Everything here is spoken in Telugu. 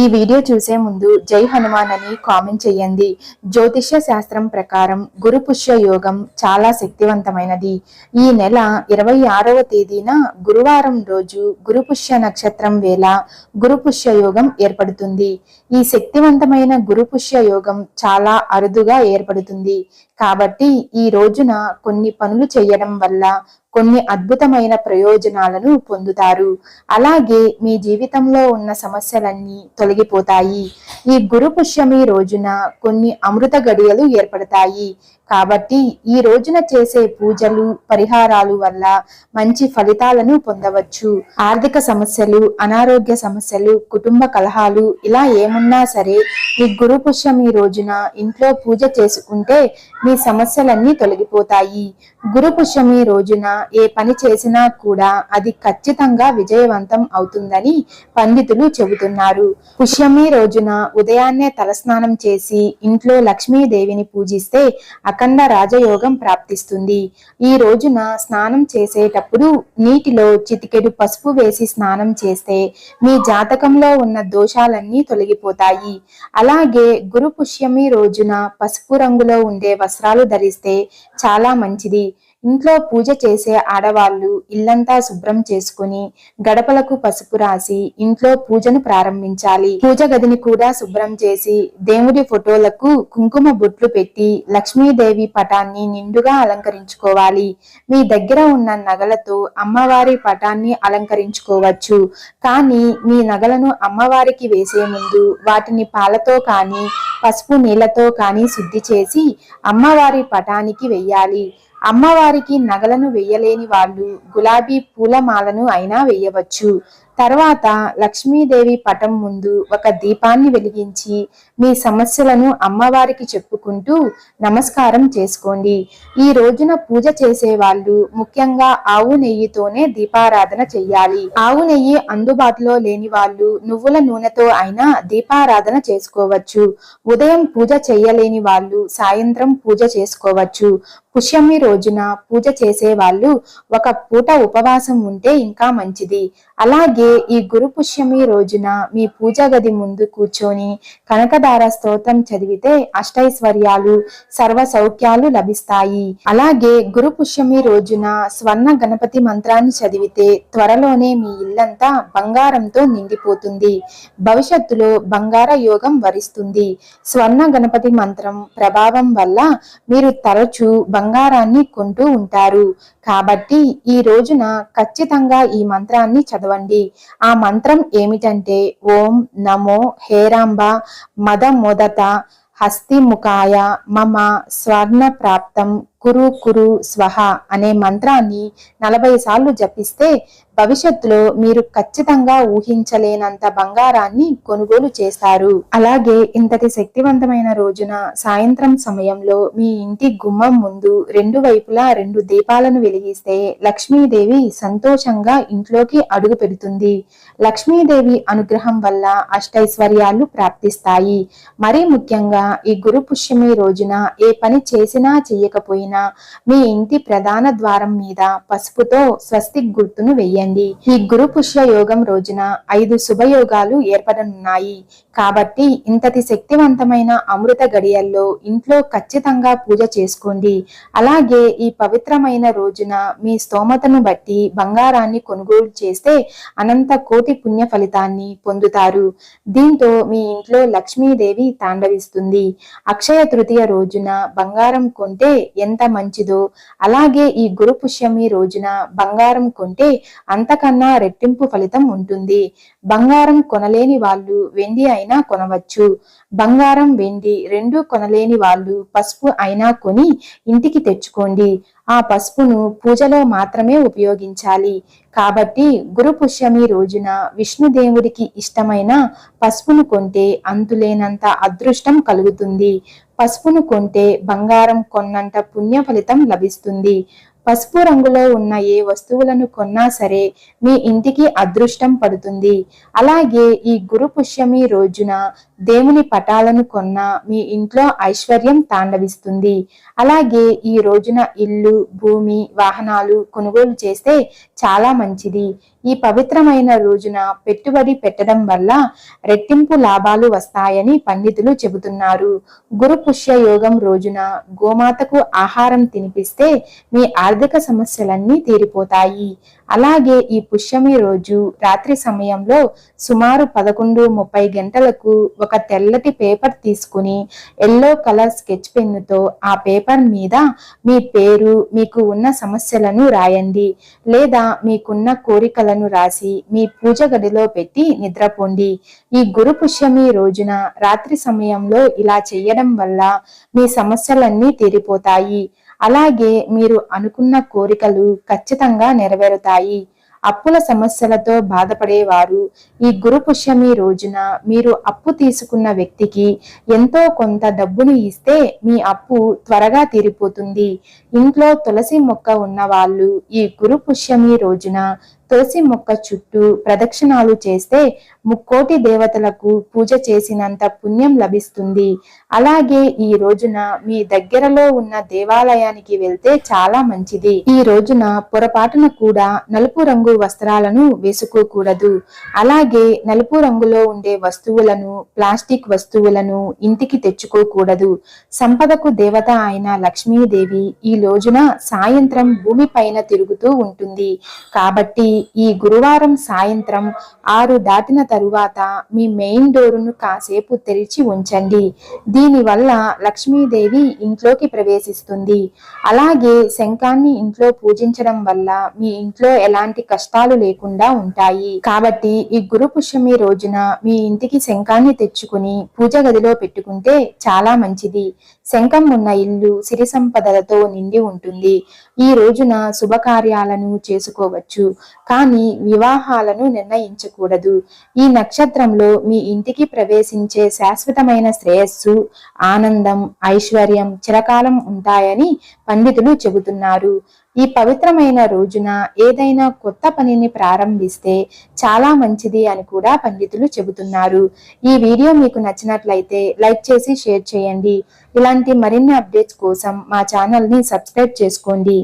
ఈ వీడియో చూసే ముందు జై హనుమాన్ అని కామెంట్ చేయండి. జ్యోతిష్య శాస్త్రం ప్రకారం గురు పుష్య యోగం చాలా శక్తివంతమైనది. ఈ నెల ఇరవై ఆరవ తేదీన గురువారం రోజు గురు పుష్య నక్షత్రం వేళ గురు పుష్య యోగం ఏర్పడుతుంది. ఈ శక్తివంతమైన గురు పుష్య యోగం చాలా అరుదుగా ఏర్పడుతుంది. కాబట్టి ఈ రోజున కొన్ని పనులు చేయడం వల్ల కొన్ని అద్భుతమైన ప్రయోజనాలను పొందుతారు. అలాగే మీ జీవితంలో ఉన్న సమస్యలన్నీ తొలగిపోతాయి. ఈ గురు పుష్యమి రోజున కొన్ని అమృత గడియలు ఏర్పడతాయి. కాబట్టి ఈ రోజున చేసే పూజలు పరిహారాలు వల్ల మంచి ఫలితాలను పొందవచ్చు. ఆర్థిక సమస్యలు అనారోగ్య సమస్యలు కుటుంబ కలహాలు ఇలా ఏమున్నా సరే ఈ గురు పుష్యమి రోజున ఇంట్లో పూజ చేసుకుంటే మీ సమస్యలన్నీ తొలగిపోతాయి. గురు పుష్యమి రోజున ఏ పని చేసినా కూడా అది ఖచ్చితంగా విజయవంతం అవుతుందని పండితులు చెబుతున్నారు. పుష్యమి రోజున ఉదయాన్నే తలస్నానం చేసి ఇంట్లో లక్ష్మీదేవిని పూజిస్తే అఖండ రాజయోగం ప్రాప్తిస్తుంది. ఈ రోజున స్నానం చేసేటప్పుడు నీటిలో చితికెడు పసుపు వేసి స్నానం చేస్తే మీ జాతకంలో ఉన్న దోషాలన్నీ తొలగిపోతాయి. అలాగే గురు పుష్యమి రోజున పసుపు రంగులో ఉండే వస్త్రాలు ధరిస్తే చాలా మంచిది. ఇంట్లో పూజ చేసే ఆడవాళ్ళు ఇల్లంతా శుభ్రం చేసుకుని గడపలకు పసుపు రాసి ఇంట్లో పూజను ప్రారంభించాలి. పూజ గదిని కూడా శుభ్రం చేసి దేవుడి ఫోటోలకు కుంకుమ బొట్లు పెట్టి లక్ష్మీదేవి పటాన్ని నిండుగా అలంకరించుకోవాలి. మీ దగ్గర ఉన్న నగలతో అమ్మవారి పటాన్ని అలంకరించుకోవచ్చు. కానీ మీ నగలను అమ్మవారికి వేసే ముందు వాటిని పాలతో కానీ పసుపు నీళ్ళతో కానీ శుద్ధి చేసి అమ్మవారి పటానికి వెయ్యాలి అమ్మవారికి నగలను వెయ్యలేని వాళ్ళు గులాబీ పూలమాలను అయినా వెయ్యవచ్చు తర్వాత లక్ష్మీదేవి పటం ముందు ఒక దీపాన్ని వెలిగించి మీ సమస్యలను అమ్మవారికి చెప్పుకుంటూ నమస్కారం చేసుకోండి. ఈ రోజున పూజ చేసే వాళ్ళు ముఖ్యంగా ఆవు నెయ్యితోనే దీపారాధన చెయ్యాలి. ఆవు నెయ్యి అందుబాటులో లేని వాళ్ళు నువ్వుల నూనెతో అయినా దీపారాధన చేసుకోవచ్చు. ఉదయం పూజ చేయలేని వాళ్ళు సాయంత్రం పూజ చేసుకోవచ్చు. పుష్యమి రోజున పూజ చేసే వాళ్ళు ఒక పూట ఉపవాసం ఉంటే ఇంకా మంచిది. అలాగే ఈ గురు పుష్యమి రోజున మీ పూజ గది ముందు కూర్చొని కనకదార స్తోత్రం చదివితే అష్టైశ్వర్యాలు సర్వ సౌఖ్యాలు లభిస్తాయి. అలాగే గురు పుష్యమి రోజున స్వర్ణ గణపతి మంత్రాన్ని చదివితే త్వరలోనే మీ ఇల్లంతా బంగారంతో నిండిపోతుంది. భవిష్యత్తులో బంగార యోగం వరిస్తుంది. స్వర్ణ గణపతి మంత్రం ప్రభావం వల్ల మీరు తరచూ బంగారాన్ని కొంటూ ఉంటారు. కాబట్టి ఈ రోజున ఖచ్చితంగా ఈ మంత్రాన్ని చదవండి. ఆ మంత్రం ఏమిటంటే ఓం నమో హేరాంబ మద మొదట హస్తిముఖాయ మమ స్వర్ణ ప్రాప్తం కురు కురు స్వహ అనే మంత్రాన్ని నలభై సార్లు జపిస్తే భవిష్యత్తులో మీరు ఖచ్చితంగా ఊహించలేనంత బంగారాన్ని కొనుగోలు చేస్తారు. అలాగే ఇంతటి శక్తివంతమైన రోజున సాయంత్రం సమయంలో మీ ఇంటి గుమ్మం ముందు రెండు వైపులా రెండు దీపాలను వెలిగిస్తే లక్ష్మీదేవి సంతోషంగా ఇంట్లోకి అడుగు పెడుతుంది. లక్ష్మీదేవి అనుగ్రహం వల్ల అష్టైశ్వర్యాలు ప్రాప్తిస్తాయి. మరీ ముఖ్యంగా ఈ గురు పుష్యమి రోజున ఏ పని చేసినా చెయ్యకపోయినా మీ ఇంటి ప్రధాన ద్వారం మీద పసుపుతో స్వస్తిక్ గుర్తును వెయ్యండి. ఈ గురు పుష్య యోగం రోజున ఐదు శుభయోగాలు ఏర్పడనున్నాయి. కాబట్టి ఇంతటి శక్తివంతమైన అమృత గడియల్లో ఇంట్లో ఖచ్చితంగా పూజ చేసుకోండి. అలాగే ఈ పవిత్రమైన రోజున మీ స్తోమతను బట్టి బంగారాన్ని కొనుగోలు చేస్తే అనంత కోటి పుణ్య ఫలితాన్ని పొందుతారు. దీంతో మీ ఇంట్లో లక్ష్మీదేవి తాండవిస్తుంది. అక్షయ తృతీయ రోజున బంగారం కొంటే ఎంత మంచిదో. అలాగే ఈ గురు పుష్యమి రోజున బంగారం కొంటే అంతకన్నా రెట్టింపు ఫలితం ఉంటుంది. బంగారం కొనలేని వాళ్ళు వెండి అయినా కొనవచ్చు. బంగారం వెండి రెండు కొనలేని వాళ్ళు పసుపు అయినా కొని ఇంటికి తెచ్చుకోండి. ఆ పసుపును పూజలో మాత్రమే ఉపయోగించాలి. కాబట్టి గురు పుష్యమి రోజున విష్ణుదేవుడికి ఇష్టమైన పసుపును కొంటే అంతులేనంత అదృష్టం కలుగుతుంది. పసుపును కొంటే బంగారం కొన్నంత పుణ్య ఫలితం లభిస్తుంది. పసుపు రంగులో ఉన్న ఏ వస్తువులను కొన్నా సరే మీ ఇంటికి అదృష్టం పడుతుంది. అలాగే ఈ గురు పుష్యమి రోజున దేవుని పటాలను కొన్నా మీ ఇంట్లో ఐశ్వర్యం తాండవిస్తుంది. అలాగే ఈ రోజున ఇల్లు భూమి వాహనాలు కొనుగోలు చేస్తే చాలా మంచిది. ఈ పవిత్రమైన రోజున పెట్టుబడి పెట్టడం వల్ల రెట్టింపు లాభాలు వస్తాయని పండితులు చెబుతున్నారు. గురు పుష్య యోగం రోజున గోమాతకు ఆహారం తినిపిస్తే మీ ఆర్థిక సమస్యలన్నీ తీరిపోతాయి. అలాగే ఈ పుష్యమి రోజు రాత్రి సమయంలో సుమారు పదకొండు ముప్పై గంటలకు ఒక తెల్లటి పేపర్ తీసుకుని ఎల్లో కలర్ స్కెచ్ పెన్నుతో ఆ పేపర్ మీద మీ పేరు మీకు ఉన్న సమస్యలను రాయండి. లేదా మీకున్న కోరికలను రాసి మీ పూజ గదిలో పెట్టి నిద్రపోండి. ఈ గురు పుష్యమి రోజున రాత్రి సమయంలో ఇలా చేయడం వల్ల మీ సమస్యలన్నీ తీరిపోతాయి. అలాగే మీరు అనుకున్న కోరికలు ఖచ్చితంగా నెరవేరుతాయి. అప్పుల సమస్యలతో బాధపడేవారు. ఈ గురు పుష్యమి రోజున మీరు అప్పు తీసుకున్న వ్యక్తికి ఎంతో కొంత డబ్బును ఇస్తే మీ అప్పు త్వరగా తీరిపోతుంది. ఇంట్లో తులసి మొక్క ఉన్న వాళ్ళు ఈ గురు పుష్యమి రోజున తులసి మొక్క చుట్టూ ప్రదక్షిణాలు చేస్తే ముక్కోటి దేవతలకు పూజ చేసినంత పుణ్యం లభిస్తుంది. అలాగే ఈ రోజున మీ దగ్గరలో ఉన్న దేవాలయానికి వెళ్తే చాలా మంచిది. ఈ రోజున పొరపాటున కూడా నలుపు రంగు వస్త్రాలను వేసుకోకూడదు. అలాగే నలుపు రంగులో ఉండే వస్తువులను ప్లాస్టిక్ వస్తువులను ఇంటికి తెచ్చుకోకూడదు. సంపదకు దేవత అయిన లక్ష్మీదేవి ఈ రోజున సాయంత్రం భూమి పైన తిరుగుతూ ఉంటుంది. కాబట్టి ఈ గురువారం సాయంత్రం ఆరు దాటిన తరువాత మీ మెయిన్ డోరును కాసేపు తెరిచి ఉంచండి. దీనివల్ల లక్ష్మీదేవి ఇంట్లోకి ప్రవేశిస్తుంది. అలాగే శంఖాన్ని ఇంట్లో పూజించడం వల్ల మీ ఇంట్లో ఎలాంటి కష్టాలు లేకుండా ఉంటాయి. కాబట్టి ఈ గురు పుష్యమి రోజున మీ ఇంటికి శంఖాన్ని తెచ్చుకుని పూజ గదిలో పెట్టుకుంటే చాలా మంచిది. శంఖం ఉన్న ఇల్లు సిరి సంపదలతో నిండి ఉంటుంది. ఈ రోజున శుభకార్యాలను చేసుకోవచ్చు. కానీ వివాహాలను నిర్ణయించకూడదు. ఈ నక్షత్రంలో మీ ఇంటికి ప్రవేశించే శాశ్వతమైన శ్రేయస్సు ఆనందం ఐశ్వర్యం చిరకాలం ఉంటాయని పండితులు చెబుతున్నారు. ఈ పవిత్రమైన రోజున ఏదైనా కొత్త పనిని ప్రారంభిస్తే చాలా మంచిది అని కూడా పండితులు చెబుతున్నారు. ఈ వీడియో మీకు నచ్చినట్లయితే లైక్ చేసి షేర్ చేయండి. ఇలాంటి మరిన్ని అప్డేట్స్ కోసం మా ఛానల్ని సబ్స్క్రైబ్ చేసుకోండి.